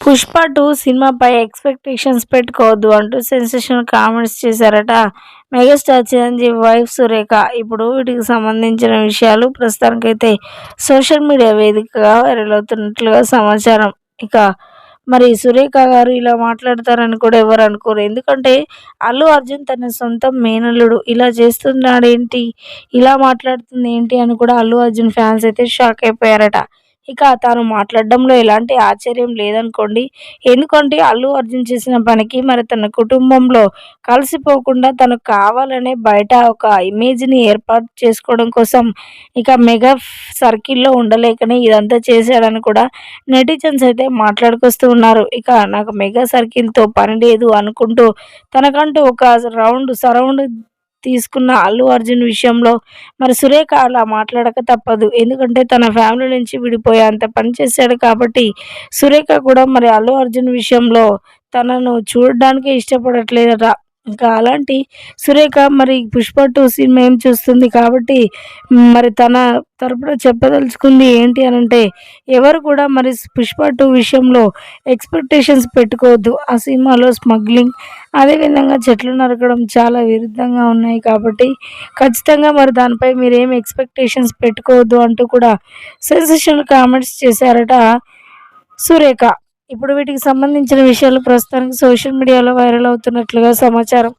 Pushpa two సినిమాపై expectations పెట్టుకోవద్దు అంటూ సెన్సేషనల్ కామెంట్స్ చేశారట. Megastar Chiranjeevi wife Surekha. ఇప్పుడు వీటికి సంబంధించిన విషయాలు ప్రస్తుతానికైతే సోషల్ మీడియా వేదికగా వైరల్ అవుతున్నట్లుగా సమాచారం. ఇక మరి సురేఖ గారు ఇలా మాట్లాడతారని కూడా ఎవరు అనుకోరు. ఎందుకంటే అల్లు అర్జున్ తన సొంత మేనల్లుడు. ఇలా చేస్తున్నాడు ఏంటి ఇలా మాట్లాడుతుంది ఏంటి అని కూడా అల్లు అర్జున్ ఫ్యాన్స్ అయితే షాక్ అయిపోయారట. ఇక తాను మాట్లాడడంలో ఎలాంటి ఆశ్చర్యం లేదనుకోండి. ఎందుకంటే అల్లు అర్జున్ చేసిన పనికి మరి తన కుటుంబంలో కలిసిపోకుండా తను కావాలనే బయట ఒక ఇమేజ్ని ఏర్పాటు చేసుకోవడం కోసం ఇక మెగా సర్కిల్లో ఉండలేకనే ఇదంతా చేశాడని కూడా నెటిజన్స్ అయితే మాట్లాడుకొస్తూ ఉన్నారు. ఇక నాకు మెగా సర్కిల్తో పని లేదు అనుకుంటూ తనకంటూ ఒక రౌండ్ సరౌండ్ తీసుకున్న అల్లు అర్జున్ విషయంలో మరి సురేఖ అలా మాట్లాడక తప్పదు. ఎందుకంటే తన ఫ్యామిలీ నుంచి విడిపోయే అంత పని చేశాడు కాబట్టి సురేఖ కూడా మరి అల్లు అర్జున్ విషయంలో తనను చూడడానికి ఇష్టపడట్లేదట. ఇంకా అలాంటి సురేఖ మరి పుష్ప టూ సినిమా ఏం చూస్తుంది కాబట్టి మరి తన తరపున చెప్పదలుచుకుంది ఏంటి అని అంటే ఎవరు కూడా మరి పుష్ప టూ విషయంలో ఎక్స్పెక్టేషన్స్ పెట్టుకోవద్దు. ఆ సినిమాలో స్మగ్లింగ్ అదేవిధంగా చెట్లు నరకడం చాలా విరుద్ధంగా ఉన్నాయి కాబట్టి ఖచ్చితంగా మరి దానిపై మీరు ఏం ఎక్స్పెక్టేషన్స్ పెట్టుకోవద్దు అంటూ కూడా సెన్సేషనల్ కామెంట్స్ చేశారట సురేఖ. ఇప్పుడు వీటికి సంబంధించిన విషయాలు ప్రస్తుతానికి సోషల్ మీడియాలో వైరల్ అవుతున్నట్లుగా సమాచారం